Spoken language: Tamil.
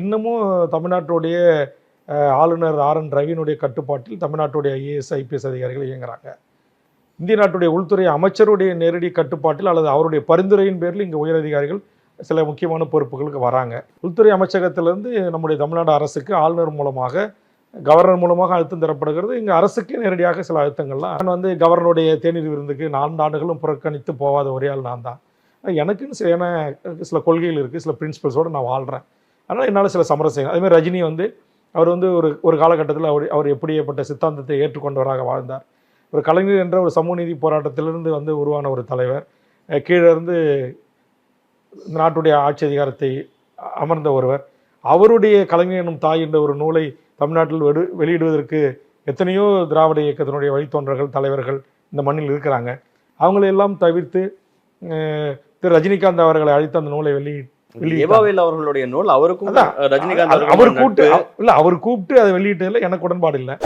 இன்னமும் தமிழ்நாட்டுடைய ஆளுநர் ஆர் என் ரவியினுடைய கட்டுப்பாட்டில் தமிழ்நாட்டுடைய ஐஏஎஸ் ஐபிஎஸ் அதிகாரிகள் இயங்குறாங்க. இந்திய நாட்டுடைய உள்துறை அமைச்சருடைய நேரடி கட்டுப்பாட்டில் அல்லது அவருடைய பரிந்துரையின் பேரில் இங்கே உயரதிகாரிகள் சில முக்கியமான பொறுப்புகளுக்கு வராங்க. உள்துறை அமைச்சகத்திலிருந்து நம்முடைய தமிழ்நாடு அரசுக்கு ஆளுநர் மூலமாக கவர்னர் மூலமாக அழுத்தம் தரப்படுகிறது. இங்கே அரசுக்கே நேரடியாக சில அழுத்தங்கள்லாம். நான் வந்து கவர்னருடைய தேநீர் விருந்துக்கு நான்கு ஆண்டுகளும் புறக்கணித்து போகாத ஒரே ஆள் நான் தான். எனக்குன்னு சில சில கொள்கைகள் இருக்குது சில பிரின்சிபல்ஸோடு நான் வாழ்கிறேன் அதனால் என்னால் சில சமரசம் அதேமாதிரி ரஜினி வந்து அவர் வந்து ஒரு ஒரு காலகட்டத்தில் அவர் அவர் எப்படிப்பட்ட சித்தாந்தத்தை ஏற்றுக்கொண்டவராக வாழ்ந்தார். ஒரு கலைஞர் என்ற ஒரு சமூக நீதி போராட்டத்திலிருந்து வந்து உருவான ஒரு தலைவர். கீழே இருந்து இந்த நாட்டுடைய ஆட்சி அதிகாரத்தை அமர்ந்த ஒருவர். அவருடைய கலைஞர் எனும் தாய் என்ற ஒரு நூலை தமிழ்நாட்டில் வெடு வெளியிடுவதற்கு எத்தனையோ திராவிட இயக்கத்தினுடைய வழித்தோன்றர்கள் தலைவர்கள் இந்த மண்ணில் இருக்கிறாங்க. அவங்களையெல்லாம் தவிர்த்து திரு ரஜினிகாந்த் அவர்களை அழைத்து அந்த நூலை வெளியிட்டு எபாவேல் அவர்களுடைய நூல் அவருக்கும். ரஜினிகாந்த் அவர் கூப்பிட்டு இல்ல அவர் கூப்பிட்டு அதை வெளியிட்டதுல எனக்கு உடன்பாடு இல்லை.